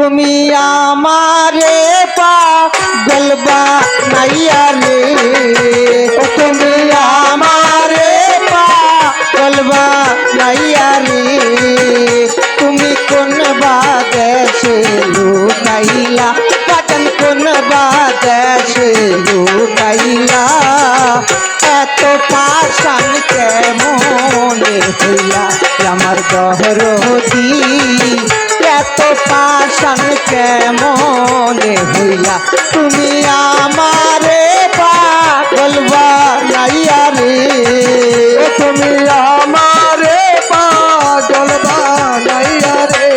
তুমি আমারে পাগলবা নাইয়া রে। ও তুমি আমারে পাগলবা নাইয়া রে। তুমি কোন বাদেশে লুকাইলা? বাটন কোন বাদেশে লুকাইলা? এত পাশান কেমনে হইলা? আমার দহরদি এত পাশান কেমনে হইলা তুমি আমারে পাগল বানাইয়া রে। তুমি আমারে পাগল বানাইয়া রে।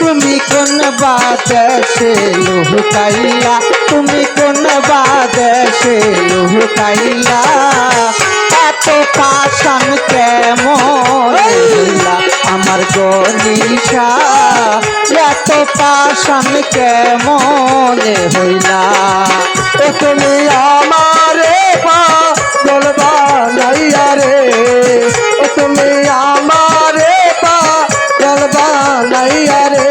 তুমি কোন বাদেশে লুকাইলা তুমি কোন বাদেশে লুকাইলা এত পাশান কেমন হইলা? আমার গনিশা এত পাশান কেমন হইলা? ও তুমি আমারে পাগল বানাইয়া রে। ও তুমি আমারে পাগল বানাইয়া রে।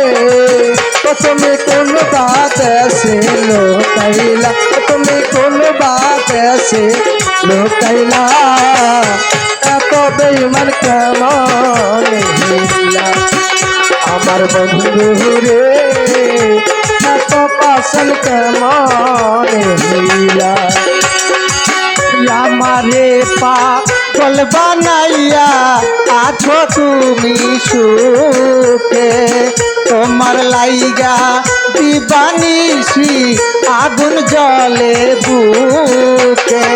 ও তুমি কোন বাত সে লোকাইলা? ও তুমি কোন বাত লোকাইলা? এত বেইমান কেমন আমার বন্ধু রে, এত পাশন কেমন হইলা? আমারে পাগল বানাইয়া আছো তুমি সুখে। তোমার লাইগা দিবানিসি আগুন জলে বুকে।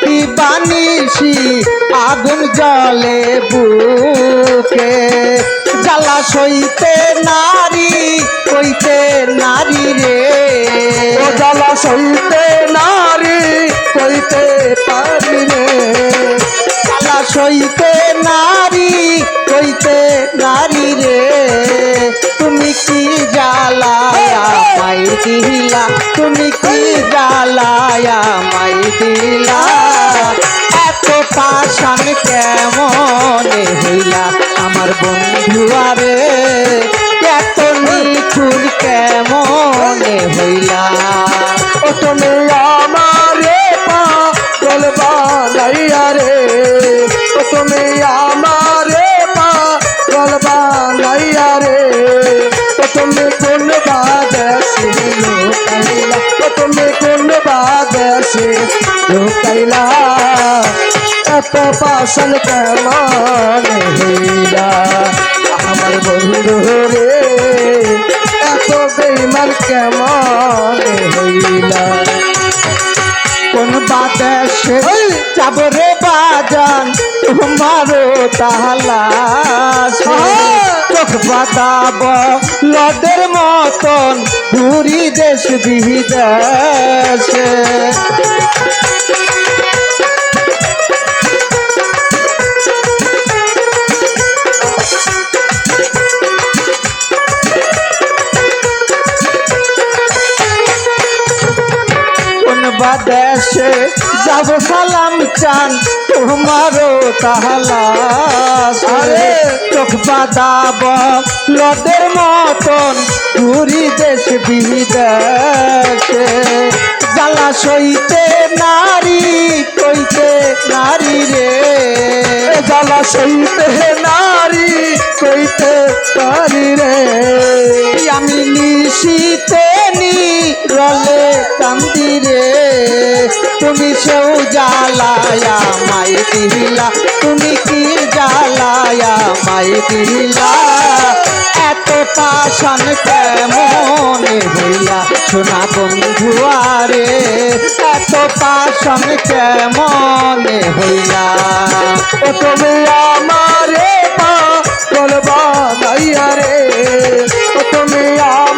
কি বানিসি আগুন জলে বুকে। জ্বালা সইতে নারী কইতে নারী রে। জ্বালা সইতে নারী কইতে পারি রে। জ্বালা সইতে নারী কইতে নারী বানাইয়া রে তুমি আমারে পাগল বানাইয়া রে। তুমি কোন বাদেশে লোকাইলা তুমি কোন বাদেশে লোকাইলা এত পাশন কেমন হইলা আমার বন্ধু রে, এত বেইমান কেমন হইলা কোন বাদেশে যাব রে বাজান তোমারও তাহলা চোখ বাদাব লদের মতন ঘুরি দেশ বিদেশে। কোন বাদেশে যাব সালাম চান তোমারও তাহলা চোখ বাদাব লদের মতন ঘুরি দেশ বিদেশে। জ্বালা সইতে নারী কইতে নারী রে। জ্বালা সইতে নারী, কইতে পারি রে। আমি নিশিতে নি রলে কান্দি রে। তুমি সেও জ্বালায়া মাই দিলা, তুমি কি জ্বালায়া মাই দিলা? পাশান কেমন হইয়া সোনা বন্ধু আরে, এত পাশান কেমন হইয়া? ও তুমি আমারে পা বলবা রে, ও তুমি আমারে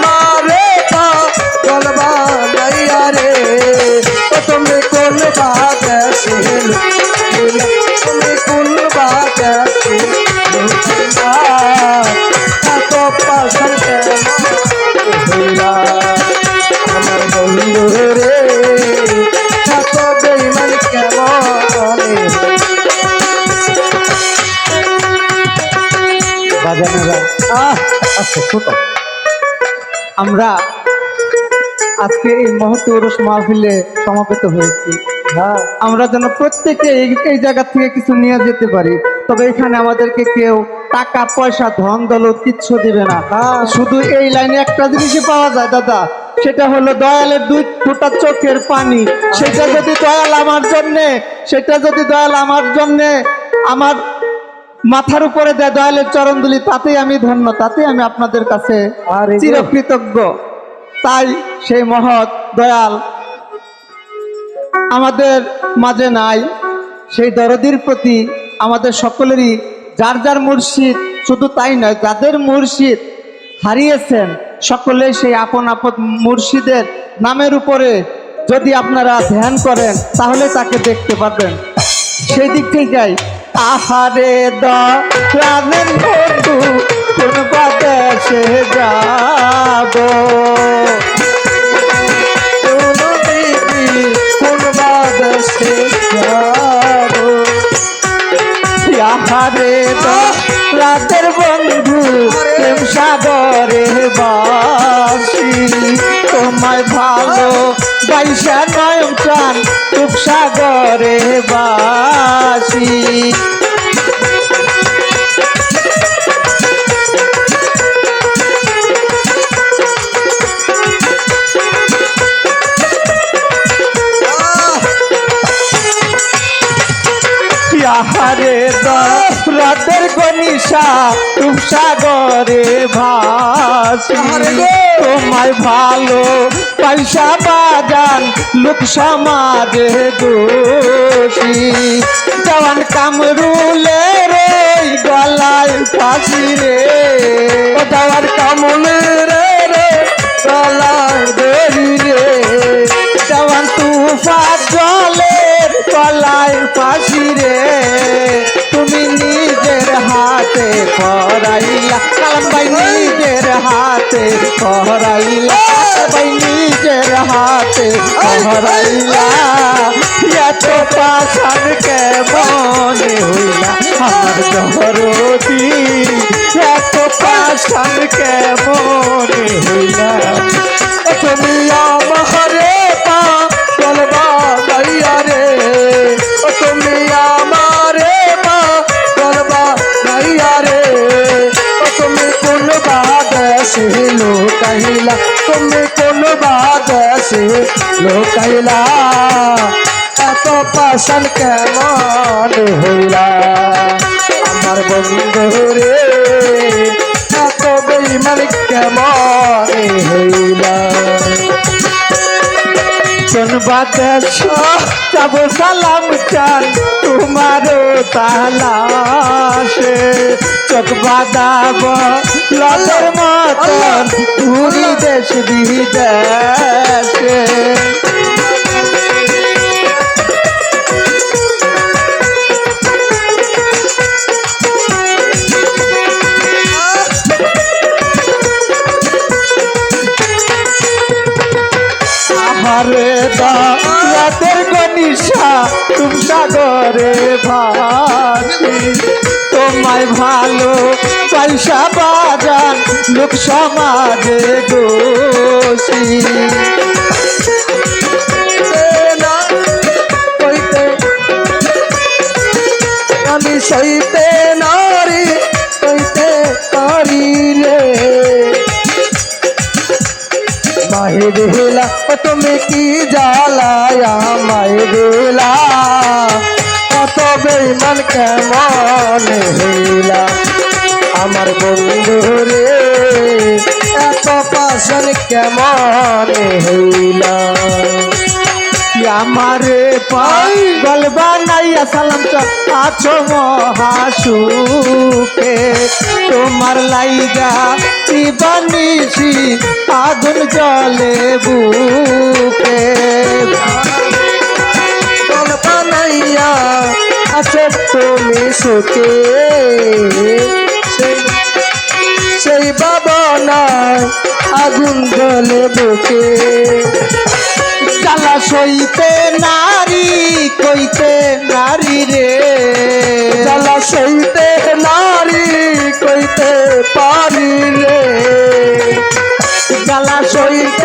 আচ্ছা আমরা আজকে এই মহৎ মাহফিলে সমাবেত হয়েছি। হ্যাঁ আমরা যেন প্রত্যেকে এই এই জায়গা থেকে কিছু নিয়ে যেতে পারি। তবে এখানে আমাদেরকে কেউ টাকা, পয়সা, ধন, দৌলত কিচ্ছু দিবে না। হ্যাঁ। শুধু এই লাইনে একটা জিনিসই পাওয়া যায়, দাদা। সেটা হলো দয়ালের দুই ফোঁটা চোখের পানি। সেটা যদি দয়াল আমার জন্যে, সেটা যদি দয়াল আমার জন্যে, আমার মাথার উপরে দেয় দয়ালের চরণদুলি তাতেই আমি ধন্য তাতেই আমি আপনাদের কাছে চিরকৃতজ্ঞ। তাই সেই মহৎ দয়াল আমাদের মাঝে নাই। সেই দরদির প্রতি আমাদের সকলেরই যার যার মুর্শিদ শুধু তাই নয় যাদের মুর্শিদ হারিয়েছেন সকলে সেই আপন আপন মুর্শিদের নামের উপরে যদি আপনারা ধ্যান করেন তাহলে তাকে দেখতে পারবেন। সেই দিক থেকেই আহারে দানের বন্ধু, কোন দেশে যাব? কোন দিদি কোন বাদশে যাব? আহারে রাতের বন্ধু, প্রেম সাগরে বাসি। তোমায় ভালো বাইশা নয়ন চান রূপ সাগরে বাসি আহারে রাতের গনিশা সাগরে ভাসি! তোমায় ভালো পয়সা বাজান লোক সমাজে দোষী। জওয়ান কামরুলে রে, গলায় ফাঁসি রে। যাওয়ার কামলে রে রে, গলায় দেরি রে। জওয়ান তুফান জলের গলায় ফাঁসি রে। হাতে করাইলা কালাম ভাই নিজের হাতে করাইলা ভাই নিজের হাতে করাইলা এত পাশান কে মনে হইলা? আমার দরদি এত পাশান কে মনে হইলা তুমি আমারে পা গলবা লোকাইলা এত পাশান কেমন হইলা? আমার বন্ধু রে বাদেশ যাব সালাম চান। তোমার তালাশে চোখ বাদাব ললের মতন। ঘুরি দেশ বিদেশে। সাগরে ভাসি। তোমায় ভালো পয়সা বাজান লোক সমাজে দোষী। আমি সইতে নারী, কইতে পারি রে মাহে বেলা তুমি কি জ্বালায়া মাহে বেলা? বেইমান কেমন হইলা? আমার বন্ধু রে, এত পাশন কেমন হইলা? আমারে পাই গলবা নাইয়া সালাম আছো মহাসুখে? তোমার লাইগা বানিছি আগুন জলে বুকে। তুমি সুখে। সেই- সেই বাবা নাই, আগুন গলে বুকে। জ্বালা সইতে নারী, কইতে নারী রে। জ্বালা সইতে নারী, কইতে পারি রে। জ্বালা সইতে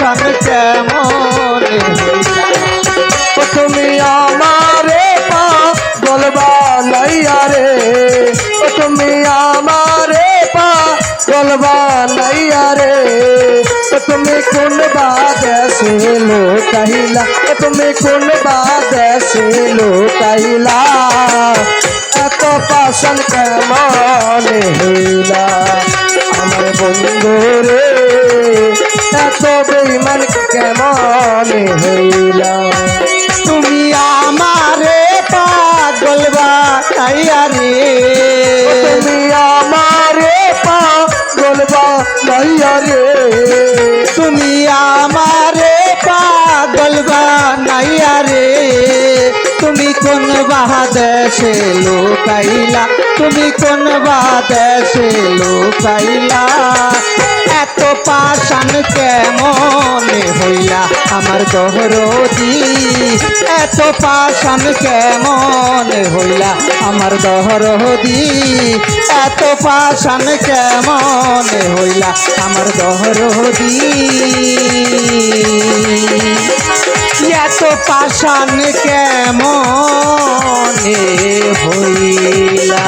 পাশান কেমন তুমি আমারে পা বলবা নাইয়া রে তুমি আমারে পা বলবা নাইয়া রে তুমি কোন বাদেশে লোকাইলা? ও তুমি কোন বাদেশে লোকাইলা? এত পাশন কেমন হইলা আমার বন্ধু রে এত বেইমান কেমন হইলা? তুমি আমারে পাগল বানাইয়া রে তুমি আমারে পা বলবা নাইয়া রে তুমি আমারে পাগল বানাইয়া রে তুমি কোন বাহাদেশে লোকাইলা? তুমি কোন বাহাদেশে লোকাইলা? এত পাশান কেমন হইলা আমার দহরদি এত পাশান কেমন হইলা আমার দহরদি এত পাশান কেমন হইলা আমার দহরদি এত পাশান কেমন হইলা?